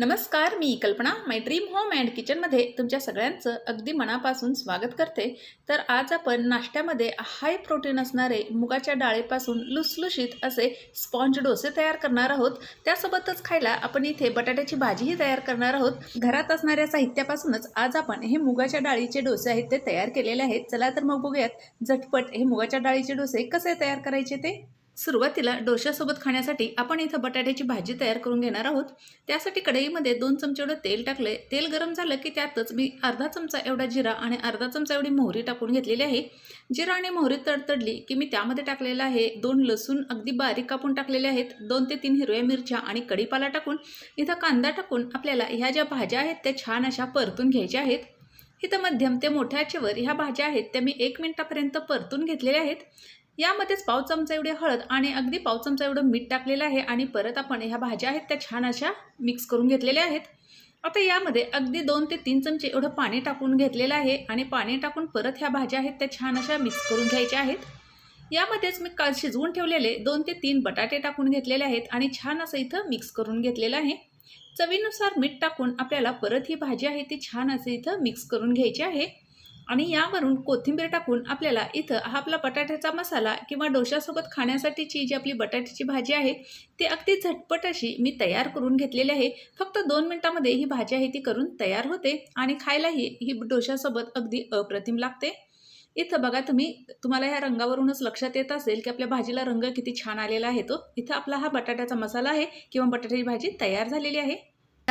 नमस्कार मी कल्पना. माय dream home and किचनमध्ये तुमच्या सगळ्यांचं अगदी मनापासून स्वागत करते. तर आज आपण नाश्त्यामध्ये हाय प्रोटीन असणारे मुगाच्या डाळीपासून लुसलुशीत असे स्पॉन्ज डोसे तयार करणार आहोत. त्यासोबतच खायला आपण इथे बटाट्याची भाजीही तयार करणार आहोत. घरात असणाऱ्या साहित्यापासूनच आज आपण हे मुगाच्या डाळीचे डोसे आहेत ते तयार केलेले आहेत. चला तर मग बघूयात झटपट हे मुगाच्या डाळीचे डोसे कसे तयार करायचे ते. सुरुवातीला डोश्यासोबत खाण्यासाठी आपण इथं बटाट्याची भाजी तयार करून घेणार आहोत. त्यासाठी कढईमध्ये दोन चमचे एवढं तेल टाकले तेल गरम झालं की त्यातच मी अर्धा चमचा एवढा जिरा आणि अर्धा चमचा एवढी मोहरी टाकून घेतलेली आहे. जिरा आणि मोहरी तडतडली की मी त्यामध्ये टाकलेलं आहे दोन लसूण अगदी बारीक कापून टाकलेले आहेत. दोन ते तीन हिरव्या मिरच्या आणि कढीपाला टाकून इथं कांदा टाकून आपल्याला ह्या ज्या भाज्या आहेत त्या छान अशा परतून घ्यायच्या आहेत. इथं मध्यम ते मोठ्या आचेवर ह्या भाज्या आहेत त्या मी एक मिनटापर्यंत परतून घेतलेल्या आहेत. यामध्येच पाव चमचा एवढे हळद आणि अगदी पाव चमचा एवढं मीठ टाकलेलं आहे आणि परत आपण ह्या भाज्या आहेत त्या छान अशा मिक्स करून घेतलेल्या आहेत. आता यामध्ये अगदी दोन ते तीन चमचे एवढं पाणी टाकून घेतलेलं आहे आणि पाणी टाकून परत ह्या भाज्या आहेत त्या छान अशा मिक्स करून घ्यायच्या आहेत. यामध्येच मी काल शिजवून ठेवलेले दोन ते तीन बटाटे टाकून घेतलेले आहेत आणि छान असं इथं मिक्स करून घेतलेलं आहे. चवीनुसार मीठ टाकून आपल्याला परत ही भाजी आहे ती छान असं इथं मिक्स करून घ्यायची आहे. आणि यावरून कोथिंबीर टाकून आपल्याला इथं हा आपला बटाट्याचा मसाला किंवा डोशासोबत खाण्यासाठीची जी आपली बटाट्याची भाजी आहे ती अगदी झटपट अशी मी तयार करून घेतलेली आहे. फक्त दोन मिनटामध्ये ही भाजी आहे ती करून तयार होते आणि खायलाही ही डोशासोबत अगदी अप्रतिम लागते. इथं बघा तुम्ही तुम्हाला ह्या रंगावरूनच लक्षात येत असेल की आपल्या भाजीला रंग किती छान आलेला आहे तो. इथं आपला हा बटाट्याचा मसाला आहे किंवा बटाट्याची भाजी तयार झालेली आहे.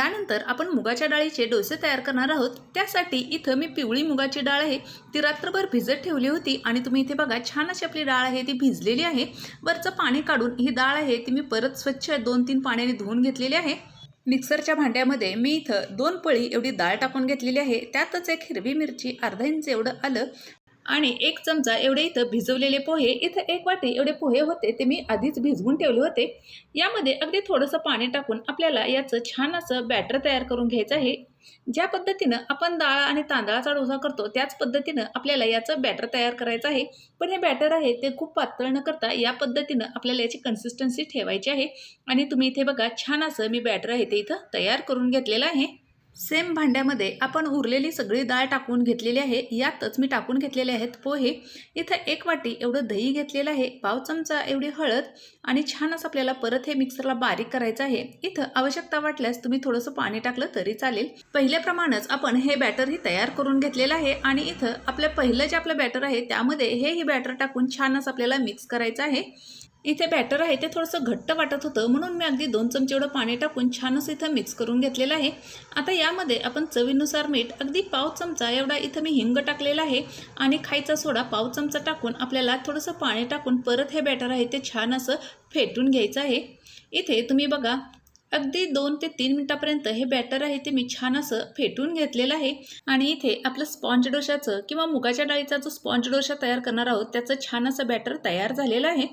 त्यानंतर आपण मुगाच्या डाळीचे डोसे तयार करणार आहोत. त्यासाठी इथं मी पिवळी मुगाची डाळ आहे ती रात्रभर भिजत ठेवली होती आणि तुम्ही इथे बघा छान अशी आपली डाळ आहे ती भिजलेली आहे. वरचं पाणी काढून ही डाळ आहे ती मी परत स्वच्छ दोन तीन पाण्याने धुवून घेतलेली आहे. मिक्सरच्या भांड्यामध्ये मी इथं दोन पळी एवढी डाळ टाकून घेतलेली आहे. त्यातच एक हिरवी मिरची अर्धा इंच एवढं आलं. आणि एक चमचा एवढे इथं भिजवलेले पोहे इथं एक वाटी एवढे पोहे होते ते मी आधीच भिजवून ठेवले होते. यामध्ये अगदी थोडंसं पाणी टाकून आपल्याला याचं छान असं बॅटर तयार करून घ्यायचं आहे. ज्या पद्धतीनं आपण डाळ आणि तांदळाचा डोसा करतो त्याच पद्धतीनं आपल्याला याचं बॅटर तयार करायचं आहे. पण हे बॅटर आहे ते खूप पातळ न करता या पद्धतीनं आपल्याला याची कन्सिस्टन्सी ठेवायची आहे. आणि तुम्ही इथे बघा छान असं मी बॅटर आहे ते इथं तयार करून घेतलेलं आहे. सेम भांड्यामध्ये आपण उरलेली सगळी डाळ टाकून घेतलेली आहे. यातच मी टाकून घेतलेले आहेत पोहे. इथं एक वाटी एवढं दही घेतलेलं आहे. पाव चमचा एवढी हळद आणि छान असं आपल्याला परत हे मिक्सरला बारीक करायचं आहे. इथं आवश्यकता वाटल्यास तुम्ही थोडंसं पाणी टाकलं तरी चालेल. पहिल्याप्रमाणेच आपण हे बॅटरही तयार करून घेतलेलं आहे आणि इथं आपलं पहिलं जे आपलं बॅटर आहे त्यामध्ये हे ही बॅटर टाकून छान असं आपल्याला मिक्स करायचं आहे. इथे बॅटर आहे ते थोडंसं घट्ट वाटत होतं म्हणून मी अगदी दोन चमचे एवढं पाणी टाकून छान असं इथं मिक्स करून घेतलेलं आहे. आता यामध्ये आपण चवीनुसार मीठ अगदी पाव चमचा एवढा इथं मी हिंग टाकलेला आहे आणि खायचा सोडा पाव चमचा टाकून आपल्याला थोडंसं पाणी टाकून परत हे बॅटर आहे ते छान असं फेटून घ्यायचं आहे. इथे तुम्ही बघा अगदी दोन ते तीन मिनटापर्यंत हे बॅटर आहे ते मी छान असं फेटून घेतलेलं आहे. आणि इथे आपलं स्पॉन्ज डोशाचं किंवा मुगाच्या डाळीचा जो स्पॉन्ज डोशा तयार करणार आहोत त्याचं छान असं बॅटर तयार झालेलं आहे.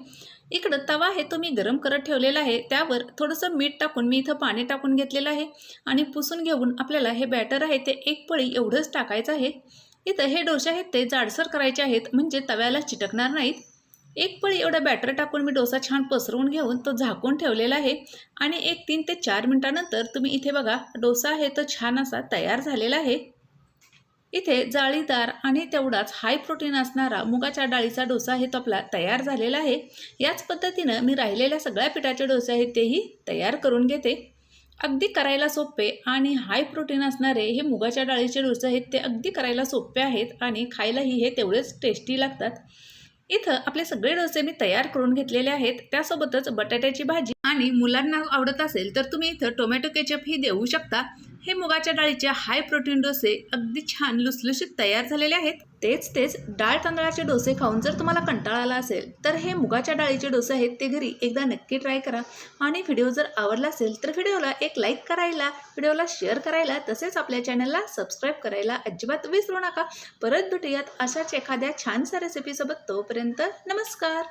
इकडं तवा आहे तो मी गरम करत ठेवलेला आहे त्यावर थोडंसं मीठ टाकून मी इथं पाणी टाकून घेतलेलं आहे आणि पुसून घेऊन आपल्याला हे बॅटर आहे ते एक पळी एवढंच टाकायचं आहे. इथं हे डोसे आहेत ते जाडसर करायचे आहेत म्हणजे तव्याला चिटकणार नाहीत. एक पळी एवढा बॅटर टाकून मी डोसा छान पसरवून घेऊन तो झाकून ठेवलेला आहे आणि एक तीन ते चार मिनटानंतर तुम्ही इथे बघा डोसा आहे तो छान असा तयार झालेला आहे. इथे जाळीदार आणि तेवढाच हाय प्रोटीन असणारा मुगाच्या डाळीचा डोसा हे तो आपला तयार झालेला आहे. याच पद्धतीनं मी राहिलेल्या सगळ्या पिठाचे डोसे आहेत तेही तयार करून घेते. अगदी करायला सोपे आणि हाय प्रोटीन असणारे हे मुगाच्या डाळीचे डोसे आहेत ते अगदी करायला सोपे आहेत आणि खायलाही हे तेवढेच टेस्टी लागतात. इथं आपले सगळे डोसे मी तयार करून घेतलेले आहेत. त्यासोबतच बटाट्याची भाजी आणि मुलांना आवडत असेल तर तुम्ही इथं टोमॅटो केचपही देऊ शकता. हे मुगाच्या डाळीचे हाय प्रोटीन डोसे अगदी छान लुसलुशीत तयार झालेले आहेत. तेच तेच डाळ तांदळाचे डोसे खाऊन जर तुम्हाला कंटाळा आला असेल तर हे मुगाच्या डाळीचे डोसे आहेत ते घरी एकदा नक्की ट्राय करा. आणि व्हिडिओ जर आवडला असेल तर व्हिडिओला एक लाईक करायला व्हिडिओला शेअर करायला तसेच आपल्या चॅनलला सबस्क्राईब करायला अजिबात विसरू नका. परत भेटूयात अशाच एखाद्या छानशा रेसिपीसोबत तोपर्यंत नमस्कार!